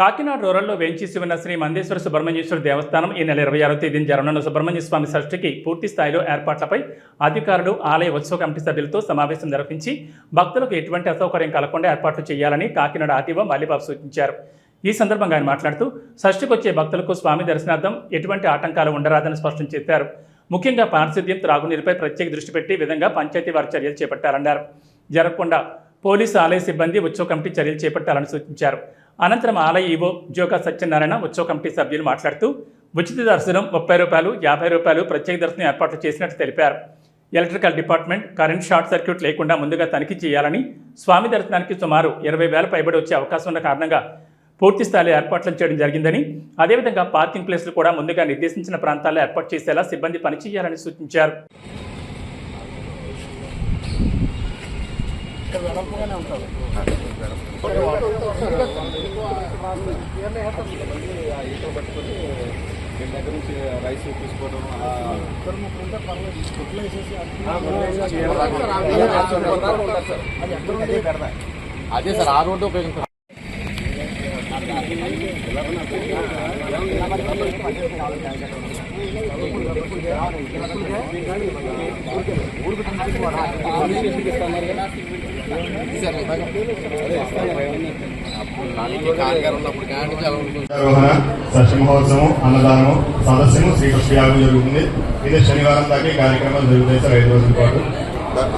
కాకినాడ రూరల్లో వేంచేసి ఉన్న శ్రీ మందేశ్వర సుబ్రహ్మణ్యేశ్వర దేవస్థానం ఈ నెల ఇరవై ఆరో తేదీన జరగనున్న సుబ్రహ్మణ్య స్వామి షష్ఠికి పూర్తి స్థాయిలో ఏర్పాట్లపై అధికారులు ఆలయ ఉత్సవ కమిటీ సభ్యులతో సమావేశం నిర్వహించి భక్తులకు ఎటువంటి అసౌకర్యం కలగకుండా ఏర్పాట్లు చేయాలని కాకినాడ ఆర్టీఓ మల్లిబాబు సూచించారు. ఈ సందర్భంగా ఆయన మాట్లాడుతూ షష్ఠికి వచ్చే భక్తులకు స్వామి దర్శనార్థం ఎటువంటి ఆటంకాలు ఉండరాదని స్పష్టం చేశారు. ముఖ్యంగా పారిశుద్ధ్యం త్రాగునీరుపై ప్రత్యేక దృష్టి పెట్టి విధంగా పంచాయతీ వారి చర్యలు చేపట్టాలన్నారు. జరగకుండా పోలీసు ఆలయ సిబ్బంది ఉత్సవ కమిటీ చర్యలు చేపట్టాలని సూచించారు. అనంతరం ఆలయ ఈవో జోగా సత్యనారాయణ ఉత్సవ కమిటీ సభ్యులు మాట్లాడుతూ ఉచిత దర్శనం ముప్పై రూపాయలు యాభై రూపాయలు ప్రత్యేక దర్శనం ఏర్పాట్లు చేసినట్టు తెలిపారు. Electrical department current short circuit లేకుండా ముందుగా తనిఖీ చేయాలని స్వామి దర్శనానికి సుమారు ఇరవై వేల పైబడి వచ్చే అవకాశం ఉన్న కారణంగా పూర్తి స్థాయిలో ఏర్పాట్లు చేయడం జరిగిందని అదేవిధంగా పార్కింగ్ ప్లేస్లు కూడా ముందుగా నిర్దేశించిన ప్రాంతాల్లో ఏర్పాటు చేసేలా సిబ్బంది పనిచేయాలని సూచించారు. వీళ్ళ దగ్గర నుంచి రైస్ తీసుకోవడం అదే సార్ ఆ రోడ్డు ఉపయోగించారు. ఉన్నప్పుడు కానీ మహోత్సవం అన్నదానం సదస్యము శ్రీకృష్ణ యాగం జరుగుతుంది. ఇది శనివారం దాకా కార్యక్రమాలు జరుగుతాయి సార్ ఐదు రోజుల పాటు.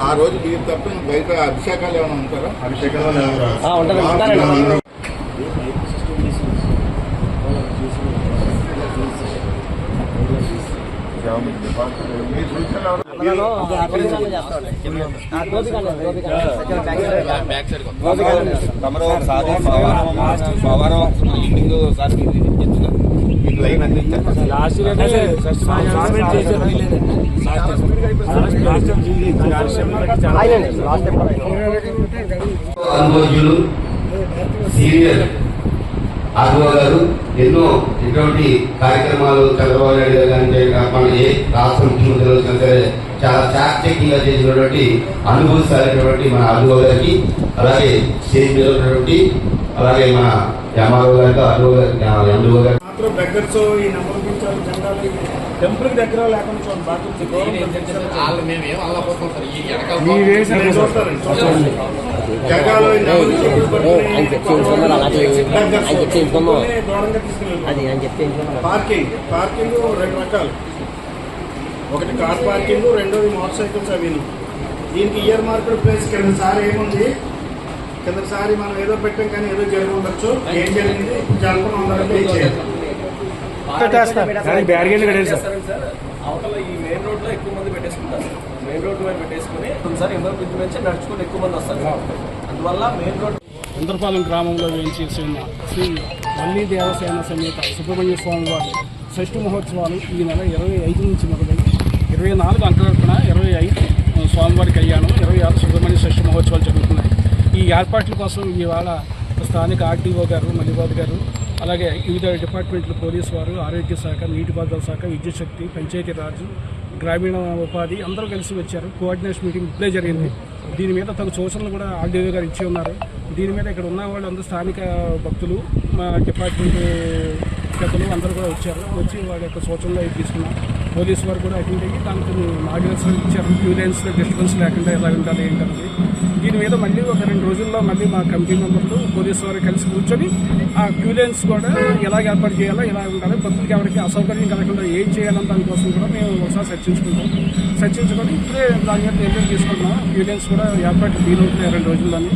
ఆ రోజు మీరు తప్ప బయట అభిషేకాలు ఏమైనా ఉంటారా? అభిషేకంలో ఎవరు తమరు ఒకసారి సోమవారం ఈవినింగ్ ఒకసారి మీకు లైన్ అందించారు అనుభవజ్ఞులు సీనియర్ ఆర్వో గారు ఎన్నో ఇటువంటి కార్యక్రమాలు చంద్రబాబు నాయుడు గారు కానీ మన ఏ రాష్ట్ర ముఖ్యమంత్రి సరే చాలా చాకచక్యంగా చేసినటువంటి అనుభవిస్తున్నటువంటి మన ఆర్వో గారికి అలాగే స్టేజ్ మీద ఉన్నటువంటి అలాగే మన ఎంఆర్ఓ గారికి ఆర్వో గారికి టెంపుల్ దగ్గర లేకుండా చూడండి నెంబర్ చెప్పులు పట్టుకుని beggars పట్టుకుని దూరంగా తీసుకెళ్ళి పార్కింగ్ పార్కింగ్ రెండు రకాలు ఒకటి కార్ పార్కింగ్ రెండోది మోటార్ సైకిల్స్ అవిను దీనికి ఇయర్ మార్కెట్ ప్లేస్ కింద సారి. ఏముంది కింద సారి మనం ఏదో పెట్టాం కానీ ఏదో జరిగి ఉండొచ్చు ఏం జరిగింది జరగకుండా ఉండాలంటే ఏం చేయాలి అవతల ఈ మెయిన్ రోడ్లో ఎక్కువ మంది పెట్టేసుకుంటారు. మెయిన్ రోడ్డు మీద పెట్టేసుకుని సార్ ఎవరి నుంచి నడుచుకుని ఎక్కువ మంది వస్తారు. అందువల్ల మెయిన్ రోడ్ ఇంద్రపాలెం గ్రామంలో వేయించేసి ఉన్న శ్రీ వల్లి దేవసేన సమేత సుబ్రహ్మణ్య స్వామి వారి షష్ఠి మహోత్సవాలు ఈ నెల ఇరవై ఐదు నుంచి మొదలై ఇరవై నాలుగు అంకరపణ ఇరవై ఐదు స్వామివారి కళ్యాణం ఇరవై ఆరు సుబ్రహ్మణ్య షష్ఠి మహోత్సవాలు జరుగుతున్నాయి. ఈ ఏర్పాట్ల కోసం ఇవాళ స్థానిక ఆర్టీఓ గారు మల్లిబాబు గారు అలాగే వివిధ డిపార్ట్మెంట్లు పోలీసు వారు ఆరోగ్య శాఖ నీటిపారుదల శాఖ విద్యుత్ శక్తి పంచాయతీ రాజు గ్రామీణ ఉపాధి అందరూ కలిసి వచ్చారు. కోఆర్డినేషన్ మీటింగ్ ఇప్పుడే జరిగింది. దీని మీద తగు సూచనలు కూడా ఆర్డీఓ గారు ఇచ్చి ఉన్నారు. దీని మీద ఇక్కడ ఉన్న వాళ్ళందరూ స్థానిక భక్తులు మా డిపార్ట్మెంట్ పెద్దలు అందరూ కూడా వచ్చారు. వచ్చి వాళ్ళ యొక్క సూచనలు అవి తీసుకున్నాం పోలీసు వారు కూడా అటెండ్ అయ్యి దానికి ఆర్డినెన్స్ ఇచ్చారు. క్యూ డిస్టర్బెన్స్ లేకుండా ఎలా ఉండాలి ఏంటన్నది దీని మీద మళ్ళీ ఒక రెండు రోజుల్లో మళ్ళీ మా కమిటీ మెంబర్లు పోలీసు వారు కలిసి కూర్చొని ఆ క్యూ కూడా ఎలా ఏర్పాటు చేయాలో ఎలా ఉండాలి భక్తులకి ఎవరికి అసౌకర్యం కలగకుండా ఏం చేయాలని దానికోసం కూడా మేము ఒకసారి చర్చించుకుంటాం. చర్చించుకొని ఇప్పుడే దాని మీద నిర్ణయం తీసుకుంటున్నాం క్యూ కూడా ఏర్పాటు వీలవుతున్నాయి రెండు రోజుల్లోనే.